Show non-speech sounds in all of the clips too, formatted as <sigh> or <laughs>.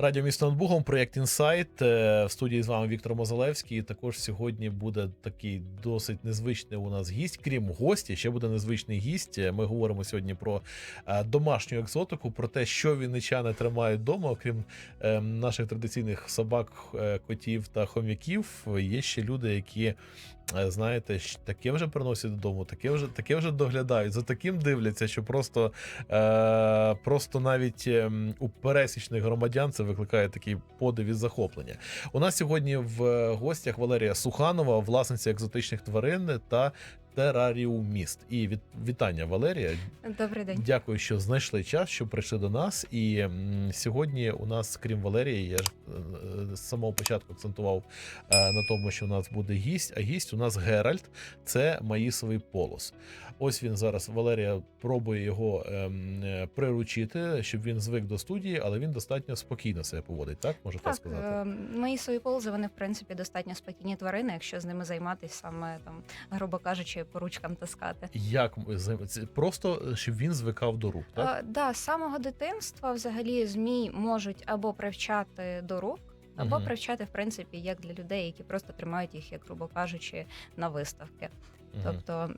Радіо місто над Бугом, проєкт Інсайт. Е, В студії з вами Віктор Мозалевський. І також сьогодні буде такий досить незвичний у нас гість. Крім гості, ще буде незвичний гість. Е, Ми говоримо сьогодні про е, домашню екзотику, про те, що вінничани тримають вдома, окрім наших традиційних собак, котів та хом'яків. Є ще люди, які. Е, Знаєте, таке вже приносять додому, таке вже таке вже доглядають. За таким дивляться, що просто, е, просто навіть ем, у пересічних громадян це викликає такий подив і захоплення. У нас сьогодні в е, гостях Валерія Суханова, власниця екзотичних тварин та тераріуміст. І від, вітання, Валерія. Добрий день. Дякую, що знайшли час, що прийшли до нас. І м, сьогодні у нас, крім Валерії, я ж е, з самого початку акцентував е, на тому, що у нас буде гість. А гість у нас Геральт, це маїсовий полос. Ось він зараз. Валерія пробує його ем, е, приручити, щоб він звик до студії, але він достатньо спокійно себе поводить. Так можу так, Так, сказати. е, мої свої ползи, вони в принципі достатньо спокійні тварини, якщо з ними займатися саме там, грубо кажучи, по ручкам таскати. Як з- це просто е, щоб він звикав до рук, так? Е, да, з самого дитинства взагалі змій можуть або привчати до рук, або Мгм. привчати, в принципі, як для людей, які просто тримають їх, як грубо кажучи, на виставки. Мгм. Тобто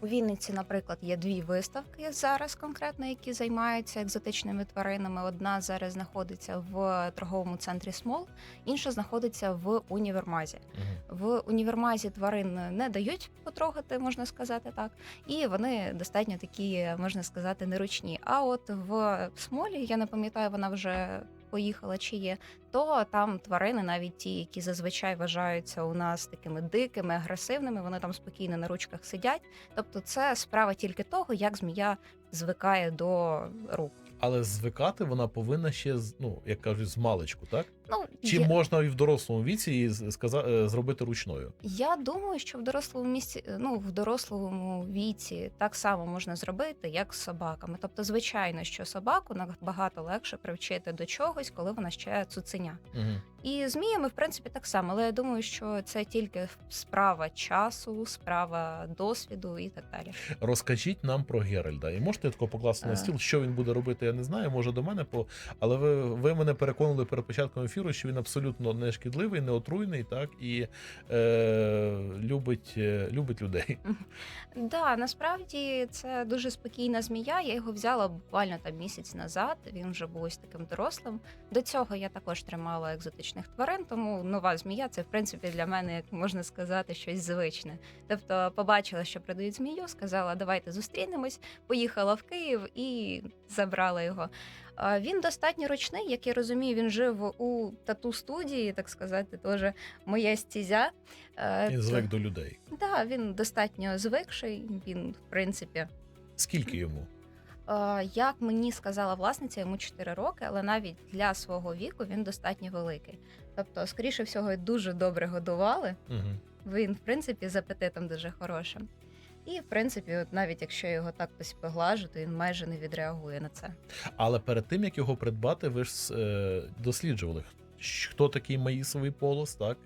у Вінниці, наприклад, є дві виставки зараз конкретно, які займаються екзотичними тваринами. Одна зараз знаходиться в торговому центрі Смол, інша знаходиться в універмазі. В універмазі тварин не дають потрогати, можна сказати так, і вони достатньо такі, можна сказати, неручні. А от в Смолі, я не пам'ятаю, вона вже поїхала чи є, то там тварини, навіть ті, які зазвичай вважаються у нас такими дикими, агресивними, вони там спокійно на ручках сидять. Тобто, це справа тільки того, як змія звикає до рук. Але звикати вона повинна ще ну, як кажуть, з маличку, так? Ну Чи я, можна і в дорослому віці її сказа- е, зробити ручною? я думаю, що в дорослому місці, ну в дорослому віці так само можна зробити, як з собаками. Тобто, звичайно, що собаку набагато легше привчити до чогось, коли вона ще цуценя. Угу. І зміями, в принципі, так само. Але я думаю, що це тільки справа часу, справа досвіду і так далі. Розкажіть нам про Геральда. І можете тако покласти на Е. стіл, що він буде робити, я не знаю, може до мене по. Але ви, ви мене переконали перед початком ефіру, що він абсолютно не шкідливий, не отруйний, так і е, любить, е, любить людей. Да, насправді це дуже спокійна змія. Я його взяла буквально там місяць назад. Він вже був ось таким дорослим. До цього я також тримала екзотичних тварин, тому нова змія це в принципі для мене, як можна сказати, щось звичне. Тобто, побачила, що продають змію, сказала, давайте зустрінемось. Поїхала в Київ і забрала його. Він достатньо ручний, як я розумію, він жив у тату студії, так сказати, теж моя стізя. Е, Він звик до людей. Да, він достатньо звикший. Він, в принципі, Скільки йому? е, як мені сказала власниця, йому 4 роки, але навіть для свого віку він достатньо великий. Тобто, скоріше всього, дуже добре годували. Угу. Він, в принципі, з апетитом дуже хорошим. І, в принципі, от навіть якщо його так то він майже не відреагує на це. Але перед тим як його придбати, ви ж е, досліджували, хто такий маїсовий полос, так?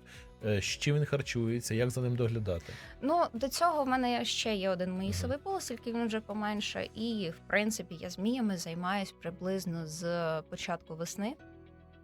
Е, з чим він харчується, як за ним доглядати. Ну, до цього в мене ще є один моїсовий полос, тільки він вже поменше. І, в принципі, я зміями займаюсь приблизно з початку весни.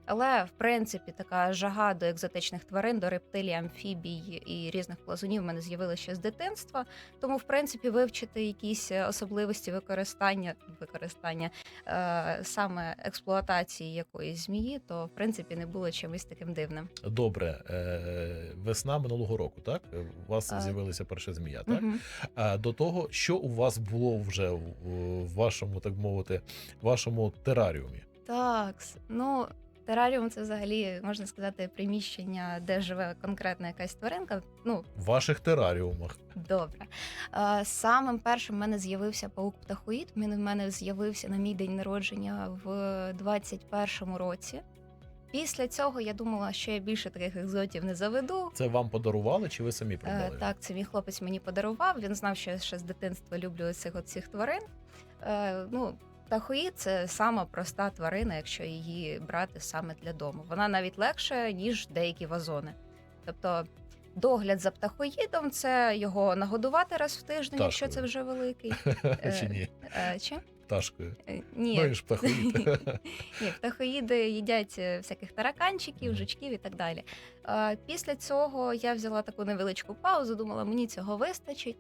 Але, в принципі, така жага до екзотичних тварин, до рептилій, амфібій і різних плазунів в мене з'явилася ще з дитинства. Тому, в принципі, вивчити якісь особливості використання використання е, саме експлуатації якоїсь змії, то в принципі не було чимось таким дивним. Добре, е, весна минулого року, так? У вас А. з'явилася перша змія, так? Мгм. А до того, що у вас було вже в, в вашому, так мовити, вашому тераріумі? Так, ну тераріум це взагалі можна сказати приміщення, де живе конкретна якась тваринка. Ну В ваших тераріумах. добре. Самим першим в мене з'явився паук птахоїд. Він в мене з'явився на мій день народження в 21-му році. Після цього я думала, що я більше таких екзотів не заведу. Це вам подарували чи ви самі Е. Так, це мій хлопець мені подарував. Він знав, що я ще з дитинства люблю цих от цих тварин. Е, ну, птахоїд – це сама проста тварина, якщо її брати саме для дому. Вона навіть легша, ніж деякі вазони. Тобто, догляд за птахоїдом це його нагодувати раз в тиждень, якщо це вже великий. <laughs> Чи ні? Е, Чи? пташкою. Е, Ні, Ну і ж птахоїд. <laughs> Ні, птахоїди їдять е, всяких тараканчиків, Мгм. жучків і так далі. Е, Після цього я взяла таку невеличку паузу, думала, мені цього вистачить.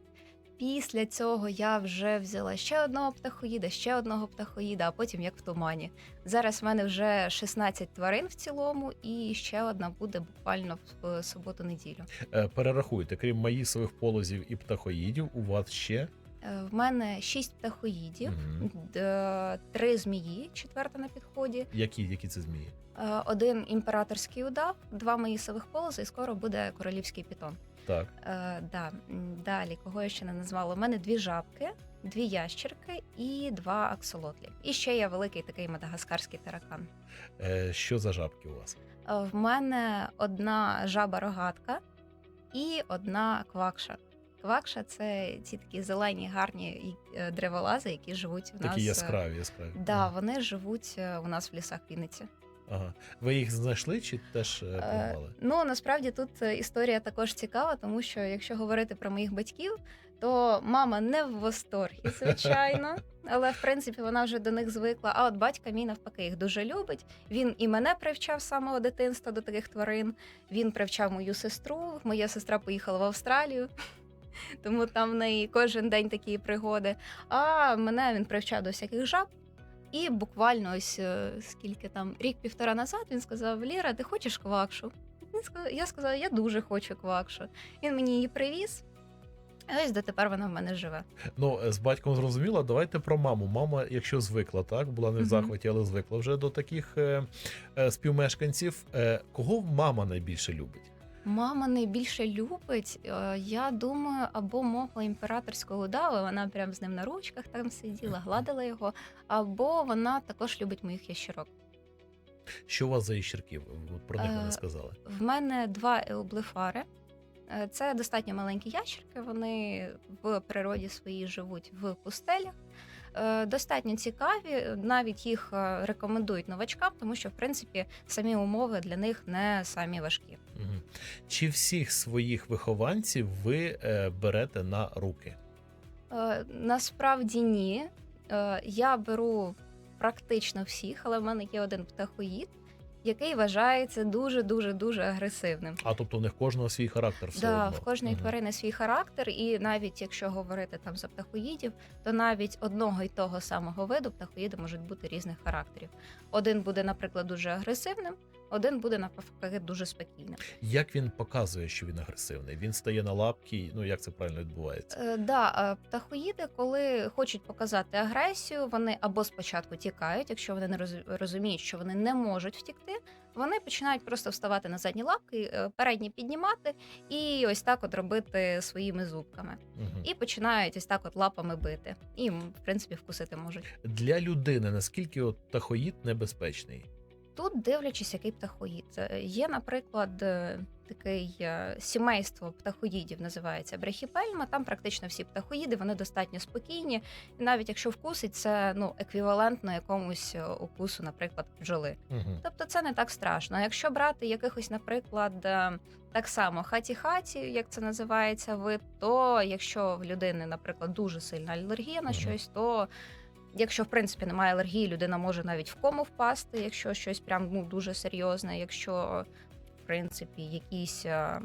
Після цього я вже взяла ще одного птахоїда, ще одного птахоїда, а потім як в тумані. Зараз в мене вже 16 тварин в цілому, і ще одна буде буквально в е, суботу-неділю. Е, Перерахуйте, крім маїсових полозів і птахоїдів, у вас ще Е, В мене 6 птахоїдів, д- три змії, четверта на підході. які, які це змії? Один імператорський удав, два маїсових полози, і скоро буде королівський пітон. Так. Е, да. Далі, кого я ще не назвала? У мене дві жабки, дві ящерки і два аксолотлі. І ще є великий такий мадагаскарський таракан. Е, Що за жабки у вас? Е, В мене одна жаба-рогатка і одна квакша. Квакша це ці такі зелені, гарні е, древолази, які живуть в нас. Такі е, яскраві, яскраві. Да, вони живуть е, у нас в лісах Вінниці. Ага. Ви їх знайшли чи теж е, Е. Ну насправді тут е, історія також цікава, тому що якщо говорити про моїх батьків, то мама не в восторгі, <laughs> звичайно, але в принципі вона вже до них звикла. А от батька мій навпаки їх дуже любить. Він і мене привчав з самого дитинства до таких тварин. Він привчав мою сестру. Моя сестра поїхала в Австралію. <laughs> Тому там в неї кожен день такі пригоди. А мене він привчав до всяких жаб. І буквально ось е, скільки там рік-півтора назад він сказав: Ліра, ти хочеш квакшу? Він сказав, я сказала, я дуже хочу квакшу. Він мені її привіз. І ось дотепер вона в мене живе. Ну, е, з батьком зрозуміло, давайте про маму. Мама, якщо звикла, так, була не в захваті, але звикла вже до таких е, е, співмешканців. Е, кого мама найбільше любить? Мама найбільше любить. е, Я думаю, або мого імператорського удава, вона прям з ним на ручках там сиділа, гладила його, або вона також любить моїх ящерок. Що у вас за іщерків? От Про них ви Е, не сказали. В мене два еоблефари. Е, Це достатньо маленькі ящерки. Вони в природі своїй живуть в пустелях. Е, Достатньо цікаві, навіть їх е, рекомендують новачкам, тому що в принципі самі умови для них не самі важкі. Чи всіх своїх вихованців ви е, берете на руки? Насправді ні. Я беру практично всіх, але в мене є один птахоїд, який вважається дуже дуже дуже агресивним. А тобто у них кожного свій характер все Да, одно. в кожної угу. тварини свій характер, і навіть якщо говорити там за птахоїдів, то навіть одного й того самого виду птахоїди можуть бути різних характерів. Один буде, наприклад, дуже агресивним, один буде навпаки дуже спокійним. Як він показує, що він агресивний? Він стає на лапки. Ну як це правильно відбувається? Е, да, е, птахоїди, коли хочуть показати агресію, вони або спочатку тікають, якщо вони не роз- розуміють, що вони не можуть втікти. Вони починають просто вставати на задні лапки, е, передні піднімати і ось так от робити своїми зубками. Мгм. і починають ось так от лапами бити. І, в принципі, вкусити можуть. Для людини наскільки от птахоїд небезпечний? Тут дивлячись, який птахоїд. Е, Є, наприклад, е, такий е, сімейство птахоїдів називається брехіпельма. Там практично всі птахоїди, вони достатньо спокійні. І навіть якщо вкусить, це ну еквівалентно якомусь укусу, наприклад, бджоли. Угу. Тобто це не так страшно. Якщо брати якихось, наприклад, так само хаті-хаті, як це називається вид, то якщо в людини, наприклад, дуже сильна алергія на Мгм. щось, то якщо в принципі немає алергії, людина може навіть в кому впасти, якщо щось прям ну, дуже серйозне, якщо в принципі якісь е,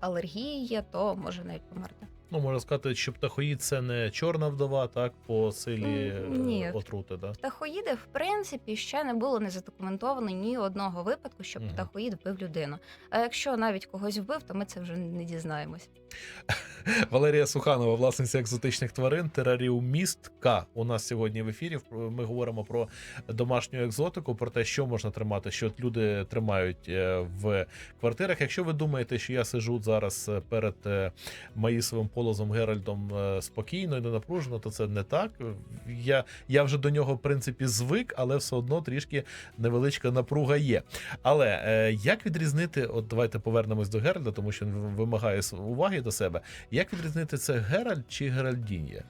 алергії є, то може навіть померти. Ну можна сказати, що птахоїд це не чорна вдова, так по силі е, ні. отрути. Да? Птахоїди, в принципі, ще не було не задокументовано ні одного випадку, щоб Мгм. птахоїд вбив людину. А якщо навіть когось вбив, то ми це вже не дізнаємось. <laughs> Валерія Суханова, власниця екзотичних тварин, тераріум міст У нас сьогодні в ефірі. Ми говоримо про домашню екзотику, про те, що можна тримати, що люди тримають е, в квартирах. Якщо ви думаєте, що я сижу зараз е, перед Маїсовим полозом Геральдом е, спокійно і ненапружено, то це не так. Я, я вже до нього, в принципі, звик, але все одно трішки невеличка напруга є. Але е, як відрізнити, от давайте повернемось до Геральда, тому що він вимагає уваги до себе. Як відрізнити це Геральд чи Геральдінія?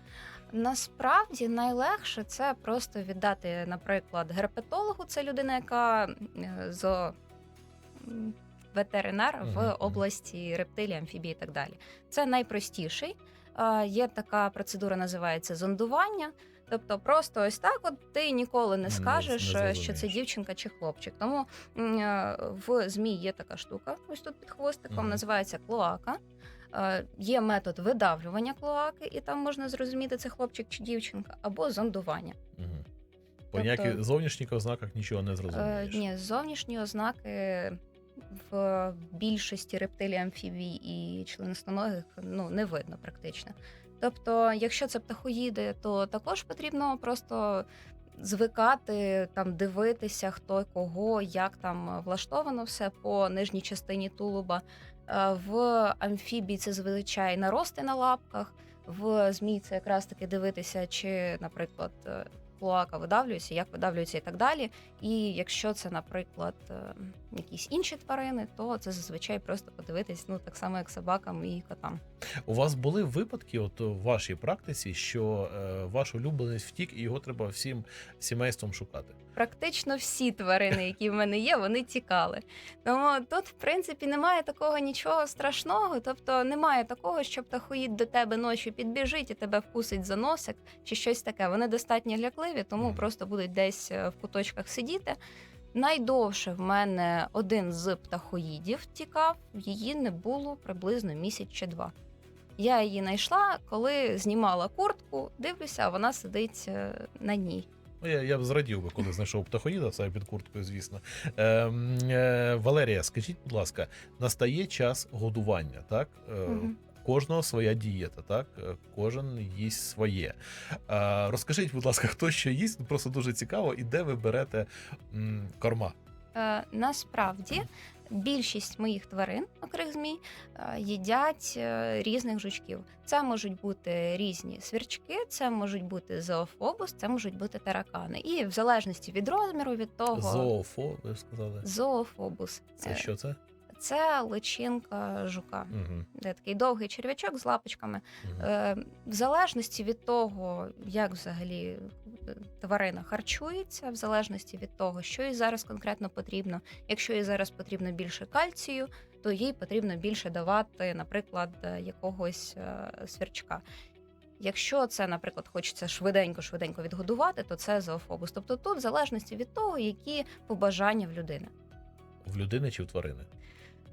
Насправді найлегше це просто віддати, наприклад, герпетологу. Це людина, яка е, м, ветеринар в мгм. області рептилій, амфібій і так далі. Це найпростіший. Е, Є така процедура, називається зондування. Тобто, просто ось так, от ти ніколи не Не- скажеш, не е, що це зрозумієш. дівчинка чи хлопчик. Тому м, е, в змі є така штука, ось тут під хвостиком, Мгм. називається клоака. Е, Є метод видавлювання клоаки, і там можна зрозуміти, це хлопчик чи дівчинка, або зондування. Угу. По Тобто- ніяких зовнішніх ознаках нічого не Е, зрозумієш. ні, зовнішні ознаки в більшості рептилій, амфібій і членистоногих ну, не видно практично. Тобто, якщо це птахоїди, то також потрібно просто звикати, там дивитися, хто кого, як там влаштовано все по нижній частині тулуба. Е, В амфібії це зазвичай нарости на лапках. В змій це якраз таки дивитися, чи, наприклад, е, клоака видавлюється, як видавлюється і так далі. І якщо це, наприклад, е, якісь інші тварини, то це зазвичай просто подивитись, ну так само, як собакам і котам. У вас були випадки, от у вашій практиці, що е, ваш улюбленець втік, і його треба всім сімейством шукати. Практично всі тварини, які в мене є, вони тікали. Тому тут, в принципі, немає такого нічого страшного. Тобто немає такого, що птахоїд до тебе ночі підбіжить і тебе вкусить за носик чи щось таке. Вони достатньо лякливі, тому Мгм. просто будуть десь е, в куточках сидіти. Найдовше в мене один з птахоїдів тікав, її не було приблизно місяць чи два. Я її знайшла, коли знімала куртку, дивлюся, а вона сидить е, на ній. Ну, я, я б зрадів би, коли знайшов птахоїда, саме під курткою, звісно. Е, е, Валерія, скажіть, будь ласка, настає час годування, так? Е, Мгм. Кожного своя дієта, так? Е, Кожен їсть своє. Е, розкажіть, будь ласка, хто що їсть? Просто дуже цікаво, і де ви берете м, корма? Е, насправді більшість моїх тварин, окрім змій, е, їдять е, різних жучків. Це можуть бути різні свірчки, це можуть бути зоофобус, це можуть бути таракани. І в залежності від розміру, від того Зоофо, ви сказали. зоофобус. Це Е, що це? Це личинка жука. Угу. Де такий довгий черв'ячок з лапочками. Е, В залежності від того, як взагалі е, тварина харчується, в залежності від того, що їй зараз конкретно потрібно. Якщо їй зараз потрібно більше кальцію, то їй потрібно більше давати, наприклад, е, якогось свірчка. Якщо це, наприклад, хочеться швиденько-швиденько відгодувати, то це зоофобус. Тобто тут в залежності від того, які побажання в людини. В людини чи в тварини?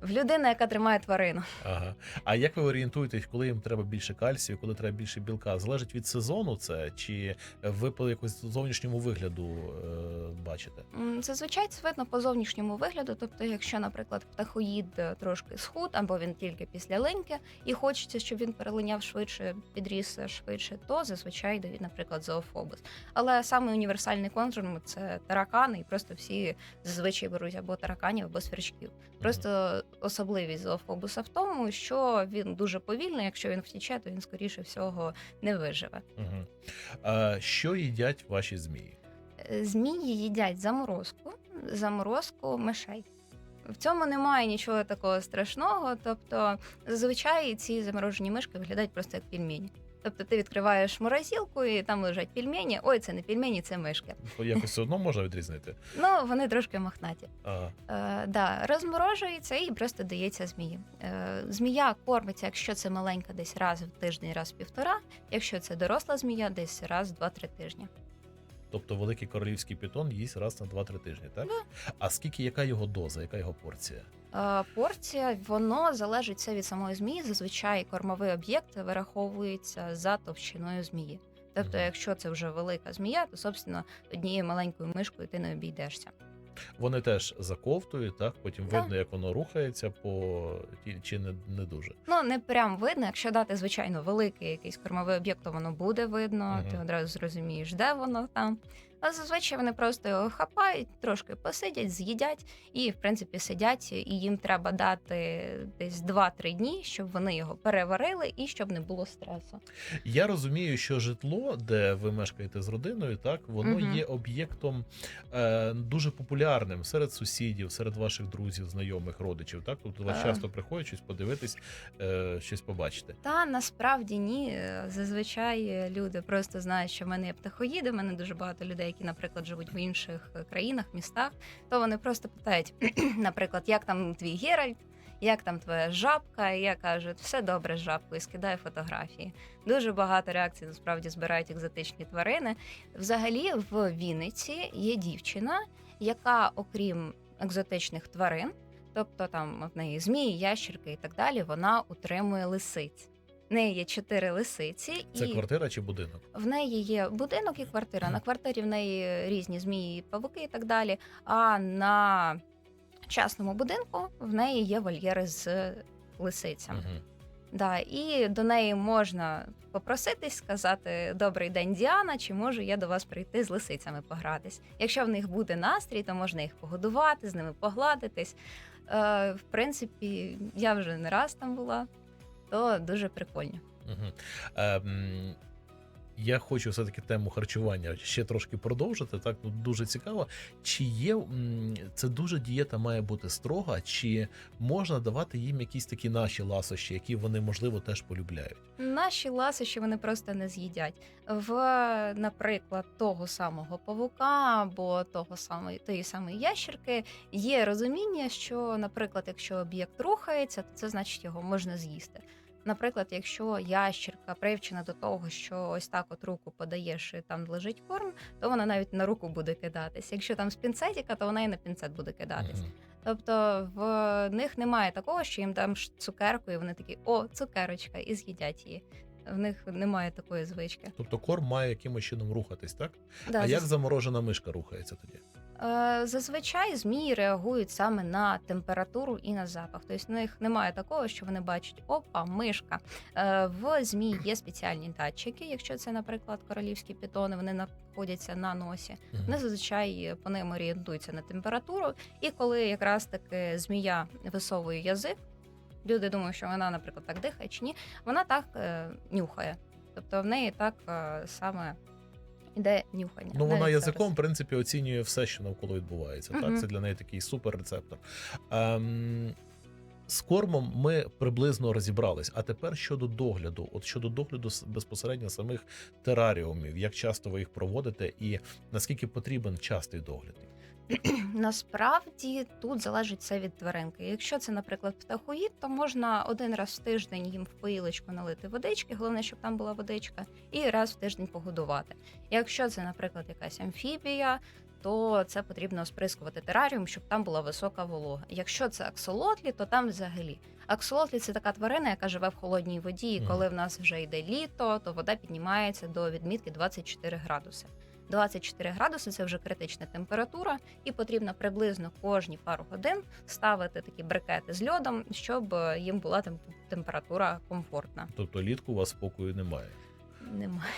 В людини, яка тримає тварину. Ага. А як ви орієнтуєтесь, коли їм треба більше кальцію, коли треба більше білка? Залежить від сезону це, чи ви по якось зовнішньому вигляду е, бачите? М, Зазвичай це видно по зовнішньому вигляду. Тобто, якщо, наприклад, птахоїд е, трошки схуд, або він тільки після линьки, і хочеться, щоб він перелиняв швидше, підріс е, швидше, то зазвичай дають, наприклад, зоофобус. Але саме універсальний контур це таракани, і просто всі зазвичай беруть або тараканів, або свірчків. Просто особливість зоофобуса в тому, що він дуже повільний. Якщо він втіче, то він скоріше всього не виживе. Угу. А, що їдять ваші змії? Е, Змії їдять заморозку, заморозку мишей. В цьому немає нічого такого страшного. Тобто, зазвичай ці заморожені мишки виглядають просто як пельмені. Тобто ти відкриваєш морозилку і там лежать пельмені. Ой, це не пельмені, це мишки. Якось все одно можна відрізнити. <laughs> Ну вони трошки мохнаті. Ага. Е, да, розморожується і просто дається змії. Е, змія кормиться, якщо це маленька, десь раз в тиждень, раз в півтора. Якщо це доросла змія, десь раз в два-три тижні. Тобто великий королівський питон їсть раз на 2-3 тижні, так? А скільки, яка його доза, яка його порція? Е, Порція воно залежить це від самої змії. Зазвичай кормовий об'єкт вираховується за товщиною змії. Тобто, Мгм. якщо це вже велика змія, то собственно однією маленькою мишкою ти не обійдешся. Вони теж заковтують, так? Потім так. видно, як воно рухається, по чи не, не дуже. Ну не прям видно. Якщо дати звичайно великий якийсь кормовий об'єкт, то воно буде видно. Угу. Ти одразу зрозумієш, де воно там. А зазвичай вони просто його хапають, трошки посидять, з'їдять і, в принципі, сидять, і їм треба дати десь 2-3 дні, щоб вони його переварили і щоб не було стресу. Я розумію, що житло, де ви мешкаєте з родиною, так воно Мгм. є об'єктом е, дуже популярним серед сусідів, серед ваших друзів, знайомих, родичів. Так, тобто вас часто приходять щось подивитись, е, щось побачити. Та насправді ні. Зазвичай люди просто знають, що в мене є птахоїди. в мене дуже багато людей, які, наприклад, живуть в інших е, країнах, містах. То вони просто питають, <clears throat> наприклад, як там твій Геральт. як там твоя жабка, і я кажу, все добре з жабкою, скидаю фотографії. Дуже багато реакцій насправді збирають екзотичні тварини. Взагалі, в Вінниці є дівчина, яка, окрім екзотичних тварин, тобто там в неї змії, ящерки і так далі, вона утримує лисиць. В неї є чотири лисиці, Це і квартира чи будинок? в неї є будинок і квартира. На квартирі в неї різні змії, павуки і так далі. А на частному будинку в неї є вольєри з лисицями. Угу. Да, і до неї можна попроситись, сказати Добрий день, Діана, чи можу я до вас прийти з лисицями погратись. Якщо в них буде настрій, то можна їх погодувати, з ними погладитись. Е, в принципі, я вже не раз там була, то дуже прикольно. Угу. Ем, я хочу все-таки тему харчування ще трошки продовжити. Так, ну дуже цікаво. Чи є це дуже дієта має бути строга, чи можна давати їм якісь такі наші ласощі, які вони можливо теж полюбляють? Наші ласощі вони просто не з'їдять. В, наприклад, того самого павука або того самої тої самої ящерки є розуміння, що, наприклад, якщо об'єкт рухається, то це значить його можна з'їсти. Наприклад, якщо ящерка привчена до того, що ось так от руку подаєш і там лежить корм, то вона навіть на руку буде кидатись. Якщо там з пінцетика, то вона і на пінцет буде кидатись. Тобто в них немає такого, що їм дам цукерку, і вони такі о, цукерочка, і з'їдять її. В них немає такої звички. Тобто корм має якимось чином рухатись, так? Да, а як заморожена мишка рухається тоді? Е, Зазвичай змії реагують саме на температуру і на запах. Тобто в них немає такого, що вони бачать опа, мишка. Е, В змії є спеціальні датчики. Якщо це, наприклад, королівські пітони, вони знаходяться на носі. Вони зазвичай по ним орієнтуються на температуру. І коли якраз таки змія висовує язик, люди думають, що вона, наприклад, так дихає чи ні, вона так е, нюхає. Тобто в неї так саме іде нюхання. Ну, вона Навіть язиком, зараз. в принципі, оцінює все, що навколо відбувається. Мгм. Так, це для неї такий суперрецептор. Ем, з кормом ми приблизно розібрались. А тепер щодо догляду, от щодо догляду безпосередньо самих тераріумів, як часто ви їх проводите, і наскільки потрібен частий догляд? <clears throat> Насправді тут залежить все від тваринки. Якщо це, наприклад, птахоїд, то можна один раз в тиждень їм в поїлочку налити водички, головне, щоб там була водичка, і раз в тиждень погодувати. Якщо це, наприклад, якась амфібія, то це потрібно сприскувати тераріум, щоб там була висока волога. Якщо це аксолотлі, то там взагалі. Аксолотлі це така тварина, яка живе в холодній воді, і коли в нас вже йде літо, то вода піднімається до відмітки 24 градуси. 24 градуси це вже критична температура, і потрібно приблизно кожні пару годин ставити такі брикети з льодом, щоб е, їм була тем- температура комфортна. Тобто літку у вас спокою немає. Немає.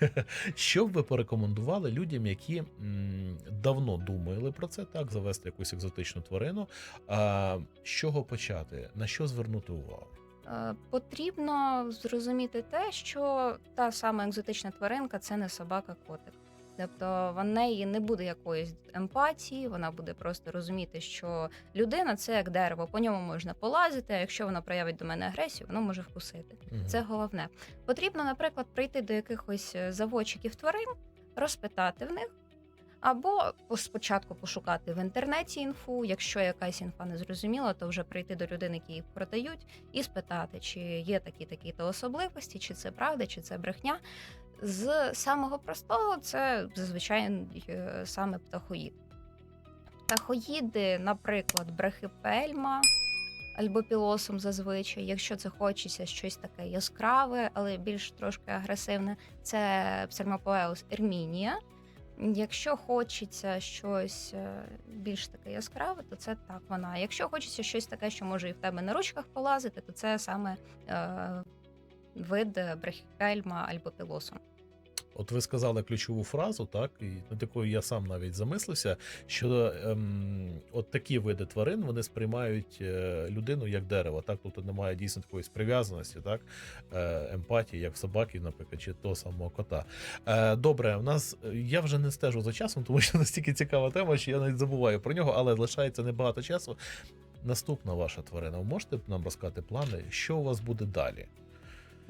<laughs> Що б ви порекомендували людям, які м, давно думали про це, так, завести якусь екзотичну тварину? А, з чого почати? На що звернути увагу? Е, Потрібно зрозуміти те, що та сама екзотична тваринка це не собака-котик. Тобто в неї не буде якоїсь емпатії, вона буде просто розуміти, що людина це як дерево, по ньому можна полазити, а якщо воно проявить до мене агресію, воно може вкусити. Мгм. Це головне. Потрібно, наприклад, прийти до якихось е, заводчиків тварин, розпитати в них, або по- спочатку пошукати в інтернеті інфу. Якщо якась інфа не зрозуміла, то вже прийти до людини, які їх продають, і спитати, чи є такі такі то особливості, чи це правда, чи це брехня. З самого простого це зазвичай е, саме птахоїд. Птахоїди, наприклад, брахипельма, альбопілосом зазвичай. Якщо це хочеться щось таке яскраве, але більш трошки агресивне, це псальмопоеус ермінія. Якщо хочеться щось е, більш таке яскраве, то це так вона. Якщо хочеться щось таке, що може і в тебе на ручках полазити, то це саме е, вид брахіпельма альбопілосом. От ви сказали ключову фразу, так і над якою я сам навіть замислився, що ем, от такі види тварин вони сприймають е, людину як дерево, так тобто немає дійсно такої прив'язаності, так е, емпатії, як в собаки, наприклад, чи того самого кота. Е, добре, у нас я вже не стежу за часом, тому що <laughs> настільки цікава тема, що я навіть забуваю про нього, але лишається небагато часу. Наступна ваша тварина. Ви можете нам розказати плани, що у вас буде далі?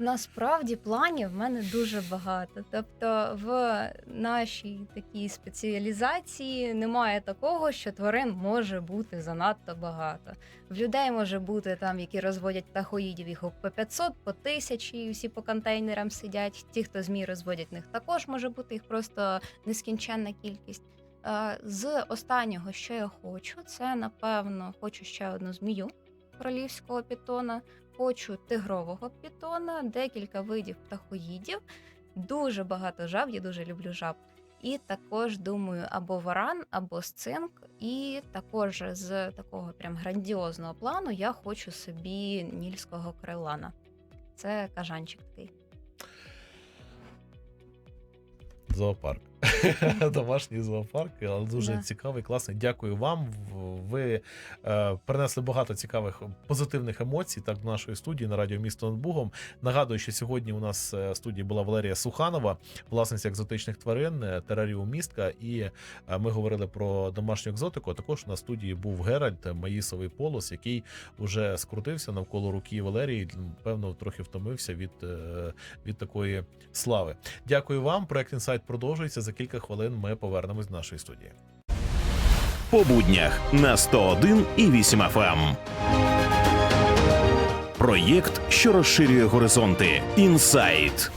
Насправді планів в мене дуже багато. Тобто, в нашій такій спеціалізації немає такого, що тварин може бути занадто багато. В людей може бути там, які розводять птахоїдів, їх по 500, по 1000, всі по контейнерам сидять. Ті, хто змій розводять, них також може бути їх просто нескінченна кількість. З останнього, що я хочу, це напевно хочу ще одну змію королівського пітона. Хочу тигрового пітона, декілька видів птахоїдів, дуже багато жаб, я дуже люблю жаб. І також думаю або варан, або сцинк. І також з такого прям грандіозного плану я хочу собі нільського крилана. Це кажанчик такий. Зоопарк. <laughs> Домашній зоопарк, але дуже Да. цікавий, класний. Дякую вам. Ви е, принесли багато цікавих позитивних емоцій так до нашої студії на радіо місто над Бугом. Нагадую, що сьогодні у нас е, в студії була Валерія Суханова, власниця екзотичних тварин, е, містка. І е, ми говорили про домашню екзотику. А також на студії був Геральт, Маїсовий полос, який уже скрутився навколо руки Валерії. Певно, трохи втомився від, від такої слави. Дякую вам. Проект інсайт продовжується. Кілька хвилин ми повернемось до нашої студії. по буднях на 101 і 8 FM. Проєкт, що розширює горизонти. Інсайт.